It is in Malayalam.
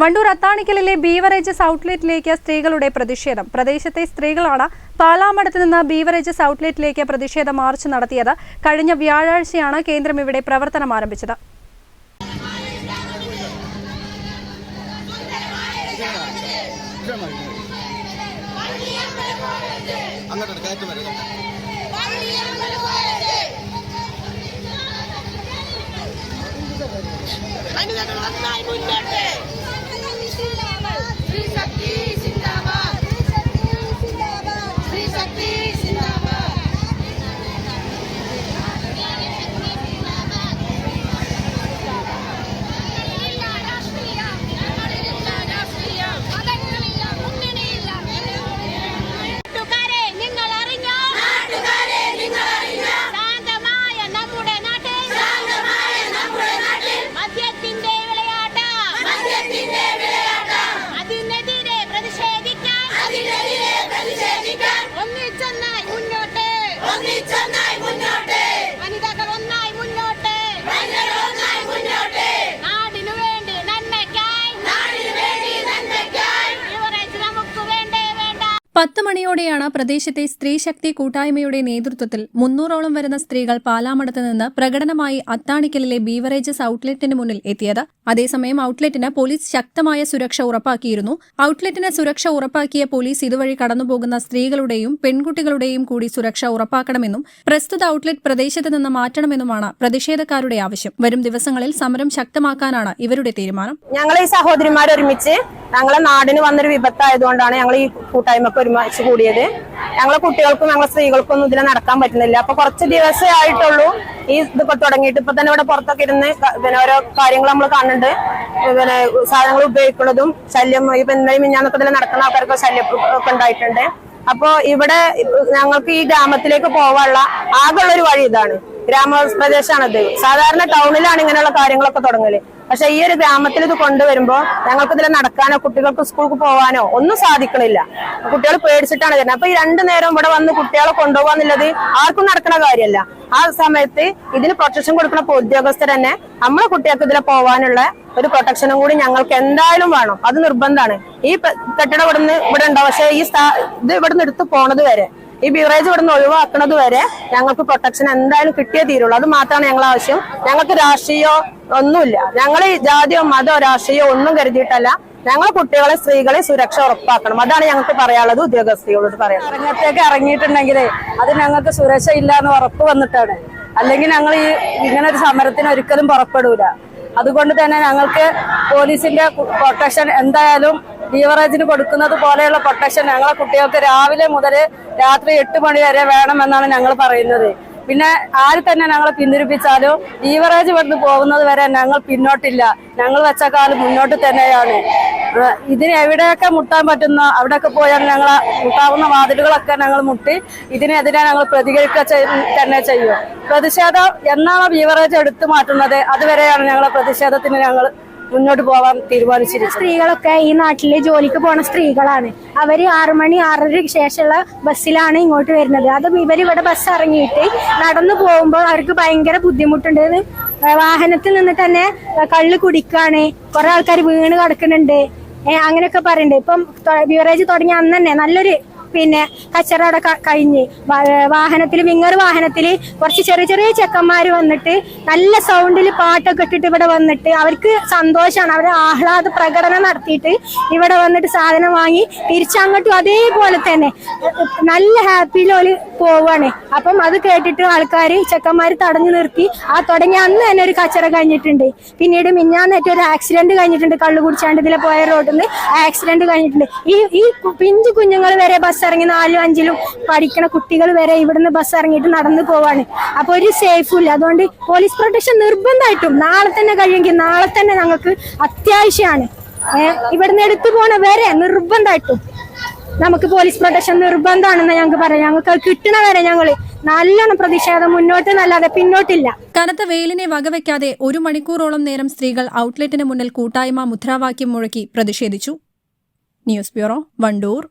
വണ്ടൂർ അത്താണിക്കലിലെ ബീവറേജസ് ഔട്ട്ലെറ്റിലേക്ക് സ്ത്രീകളുടെ പ്രതിഷേധം. പ്രദേശത്തെ സ്ത്രീകളാണ് പാലാമടത്ത് നിന്ന് ബീവറേജസ് ഔട്ട്ലെറ്റിലേക്ക് പ്രതിഷേധ മാർച്ച് നടത്തിയത്. കഴിഞ്ഞ വ്യാഴാഴ്ചയാണ് കേന്ദ്രം ഇവിടെ പ്രവർത്തനം ആരംഭിച്ചത്. മുന്നോട്ട്. சக்தி പത്ത് മണിയോടെയാണ് പ്രദേശത്തെ സ്ത്രീശക്തി കൂട്ടായ്മയുടെ നേതൃത്വത്തിൽ മുന്നൂറോളം വരുന്ന സ്ത്രീകൾ പാലാമടത്ത് നിന്ന് പ്രകടനമായി അത്താണിക്കലിലെ ബീവറേജസ് ഔട്ട്ലെറ്റിന് മുന്നിൽ എത്തിയത്. അതേസമയം ഔട്ട്ലെറ്റിന് പോലീസ് ശക്തമായ സുരക്ഷ ഉറപ്പാക്കിയിരുന്നു. ഔട്ട്ലെറ്റിന് സുരക്ഷ ഉറപ്പാക്കിയ പോലീസ് ഇതുവഴി കടന്നുപോകുന്ന സ്ത്രീകളുടെയും പെൺകുട്ടികളുടെയും കൂടി സുരക്ഷ ഉറപ്പാക്കണമെന്നും പ്രസ്തുത ഔട്ട്ലെറ്റ് പ്രദേശത്ത് നിന്ന് മാറ്റണമെന്നുമാണ് പ്രതിഷേധക്കാരുടെ ആവശ്യം. വരും ദിവസങ്ങളിൽ സമരം ശക്തമാക്കാനാണ് ഇവരുടെ തീരുമാനം. ഞങ്ങൾ ഈ സഹോദരിമാർ ഞങ്ങളെ നാടിന് വന്നൊരു വിപത്തായതുകൊണ്ടാണ് ഞങ്ങൾ ഈ കൂട്ടായ്മക്ക് ഒരുമിച്ച് കൂടിയത്. ഞങ്ങളെ കുട്ടികൾക്കും ഞങ്ങളെ സ്ത്രീകൾക്കും ഒന്നും ഇതിൽ നടക്കാൻ പറ്റുന്നില്ല. അപ്പൊ കുറച്ച് ദിവസമേ ആയിട്ടുള്ളൂ ഈ ഇതൊക്കെ തുടങ്ങിയിട്ട്. ഇപ്പൊ തന്നെ ഇവിടെ പുറത്തൊക്കെ ഇരുന്ന് പിന്നെ ഓരോ കാര്യങ്ങൾ നമ്മൾ കാണുന്നുണ്ട്. പിന്നെ സാധനങ്ങൾ ഉപയോഗിക്കുന്നതും ശല്യം ഇപ്പൊ എന്തായാലും മിഞ്ഞാന്നൊക്കെ നടക്കുന്ന ആൾക്കാർക്ക് ശല്യം ഒക്കെ ഉണ്ടായിട്ടുണ്ട്. അപ്പോ ഇവിടെ ഞങ്ങൾക്ക് ഈ ഗ്രാമത്തിലേക്ക് പോകാനുള്ള ആകെയുള്ള ഒരു വഴി ഇതാണ്. ഗ്രാമപ്രദേശമാണിത് സാധാരണ ടൗണിലാണ് ഇങ്ങനെയുള്ള കാര്യങ്ങളൊക്കെ തുടങ്ങൽ. പക്ഷെ ഈ ഒരു ഗ്രാമത്തിൽ ഇത് കൊണ്ടുവരുമ്പോൾ ഞങ്ങൾക്ക് ഇതിൽ നടക്കാനോ കുട്ടികൾക്ക് സ്കൂൾക്ക് പോകാനോ ഒന്നും സാധിക്കണില്ല. കുട്ടികൾ പേടിച്ചിട്ടാണ് വരുന്നത്. അപ്പൊ ഈ രണ്ടു നേരം ഇവിടെ വന്ന് കുട്ടികളെ കൊണ്ടുപോകാന്നുള്ളത് ആർക്കും നടക്കുന്ന കാര്യമല്ല. ആ സമയത്ത് ഇതിന് പ്രൊട്ടക്ഷൻ കൊടുക്കുന്ന ഉദ്യോഗസ്ഥർ തന്നെ നമ്മളെ കുട്ടികൾക്ക് ഇതിലെ പോകാനുള്ള ഒരു പ്രൊട്ടക്ഷനും കൂടി ഞങ്ങൾക്ക് എന്തായാലും വേണം. അത് നിർബന്ധമാണ്. ഈ കെട്ടിടം ഇവിടുന്ന് ഇവിടെ ഉണ്ടാവും പക്ഷെ ഈ ഇത് ഇവിടുന്ന് എടുത്ത് പോണത് വരെ ഈ ബിവറേജ് ഇവിടുന്ന് ഒഴിവാക്കുന്നത് വരെ ഞങ്ങൾക്ക് പ്രൊട്ടക്ഷൻ എന്തായാലും കിട്ടിയേ തീരുള്ളൂ. അത് മാത്രമാണ് ഞങ്ങൾ ആവശ്യം. ഞങ്ങൾക്ക് രാഷ്ട്രീയോ ഒന്നുമില്ല. ഞങ്ങൾ ജാതിയോ മതമോ രാഷ്ട്രീയോ ഒന്നും കരുതിയിട്ടല്ല. ഞങ്ങൾ കുട്ടികളെ സ്ത്രീകളെ സുരക്ഷ ഉറപ്പാക്കണം. അതാണ് ഞങ്ങൾക്ക് പറയാനുള്ളത് ഉദ്യോഗസ്ഥയോട് പറയാം രംഗത്തേക്ക് ഇറങ്ങിയിട്ടുണ്ടെങ്കിലേ അത് ഞങ്ങൾക്ക് സുരക്ഷ ഇല്ല എന്ന് ഉറപ്പ് വന്നിട്ടാണ്. അല്ലെങ്കിൽ ഞങ്ങൾ ഈ ഇങ്ങനെ ഒരു സമരത്തിന് ഒരിക്കലും പുറപ്പെടൂല. അതുകൊണ്ട് തന്നെ ഞങ്ങൾക്ക് പോലീസിന്റെ പ്രൊട്ടക്ഷൻ എന്തായാലും ബീവറേജിന് കൊടുക്കുന്നത് പോലെയുള്ള പ്രൊട്ടക്ഷൻ ഞങ്ങളെ കുട്ടികൾക്ക് രാവിലെ മുതൽ രാത്രി എട്ട് മണി വരെ വേണമെന്നാണ് ഞങ്ങൾ പറയുന്നത്. പിന്നെ ആര് തന്നെ ഞങ്ങളെ പിന്തിരിപ്പിച്ചാലും ബീവറേജ് വന്ന് പോകുന്നത് വരെ ഞങ്ങൾ പിന്നോട്ടില്ല. ഞങ്ങൾ വെച്ച കാലം മുന്നോട്ട് തന്നെയാണ്. ഇതിന് എവിടെയൊക്കെ മുട്ടാൻ പറ്റുന്ന അവിടെയൊക്കെ പോയാൽ ഞങ്ങൾ മുട്ടാവുന്ന വാതിലുകളൊക്കെ ഞങ്ങൾ മുട്ടി ഇതിനെതിരെ ഞങ്ങൾ പ്രതികരിക്കുക തന്നെ ചെയ്യും. പ്രതിഷേധം എന്നാണോ ബീവറേജ് എടുത്തു മാറ്റുന്നത്? അതുവരെയാണ് ഞങ്ങളെ പ്രതിഷേധത്തിന് ഞങ്ങൾ മുന്നോട്ട് പോവാൻ തീരുമാനിച്ചിരിക്കുന്നത്. സ്ത്രീകളൊക്കെ ഈ നാട്ടിലെ ജോലിക്ക് പോണ സ്ത്രീകളാണ്. അവർ ആറുമണി ആറരയ്ക്ക് ശേഷമുള്ള ബസ്സിലാണ് ഇങ്ങോട്ട് വരുന്നത്. അത് ഇവർ ഇവിടെ ബസ് ഇറങ്ങിയിട്ട് നടന്നു പോകുമ്പോൾ അവർക്ക് ഭയങ്കര ബുദ്ധിമുട്ടുണ്ട്. വാഹനത്തിൽ നിന്ന് തന്നെ കള്ള് കുടിക്കാണ്. കുറെ ആൾക്കാർ വീണ് കിടക്കുന്നുണ്ട്. അങ്ങനെയൊക്കെ പറയുന്നുണ്ട് ഇപ്പം ബിവറേജ് തുടങ്ങിയ അന്ന് തന്നെ നല്ലൊരു പിന്നെ കച്ചറ കഴിഞ്ഞ്. വാഹനത്തിൽ വിങ്ങർ വാഹനത്തിൽ കുറച്ച് ചെറിയ ചെറിയ ചെക്കന്മാർ വന്നിട്ട് നല്ല സൗണ്ടിൽ പാട്ടൊക്കെ ഇട്ടിട്ട് ഇവിടെ വന്നിട്ട് അവർക്ക് സന്തോഷമാണ് അവർ ആഹ്ലാദ പ്രകടനം നടത്തിയിട്ട് ഇവിടെ വന്നിട്ട് സാധനം വാങ്ങി തിരിച്ചങ്ങോട്ടും അതേപോലെ തന്നെ. നല്ല ഹാപ്പിയിൽ ഓൽ പോവാണ്. അപ്പം അത് കേട്ടിട്ട് ആൾക്കാർ ചെക്കന്മാർ തടഞ്ഞു നിർത്തി. ആ തുടങ്ങി അന്ന് തന്നെ ഒരു കച്ചറ കഴിഞ്ഞിട്ടുണ്ട്. പിന്നീട് മിഞ്ഞാന്നേറ്റ് ഒരു ആക്സിഡന്റ് കഴിഞ്ഞിട്ടുണ്ട്. കള്ളു കുടിച്ചാണ്ട് ഇതിലെ പോയ റോഡിൽ നിന്ന് ആക്സിഡന്റ് കഴിഞ്ഞിട്ടുണ്ട്. ഈ ഈ പിഞ്ചു കുഞ്ഞുങ്ങൾ വരെ ബസ് ഇറങ്ങി നാലും അഞ്ചിലും പഠിക്കണ കുട്ടികൾ വരെ ഇവിടുന്ന് ബസ് ഇറങ്ങിയിട്ട് നടന്നു പോവാണ്. അപ്പൊ ഒരു സേഫും ഇല്ല. അതുകൊണ്ട് പോലീസ് പ്രൊട്ടക്ഷൻ നിർബന്ധമായിട്ടും നാളെ തന്നെ കഴിയുമെങ്കിൽ നാളെ തന്നെ ഞങ്ങൾക്ക് അത്യാവശ്യമാണ്. ഇവിടുന്ന് എടുത്തു പോണ വരെ നിർബന്ധമായിട്ടും. നമുക്ക് പോലീസ് പ്രൊട്ടക്ഷൻ നിർബന്ധമാണെന്ന് ഞങ്ങൾക്ക് പറയാം. ഞങ്ങൾക്ക് കിട്ടണ വരെ ഞങ്ങൾ നല്ലോണം പ്രതിഷേധം മുന്നോട്ട് നല്ലാതെ പിന്നോട്ടില്ല. കനത്ത വെയിലിനെ വകവെക്കാതെ ഒരു മണിക്കൂറോളം നേരം സ്ത്രീകൾ ഔട്ട്ലെറ്റിന് മുന്നിൽ കൂട്ടായ്മ മുദ്രാവാക്യം മുഴക്കി പ്രതിഷേധിച്ചു. News bureau Wandoor.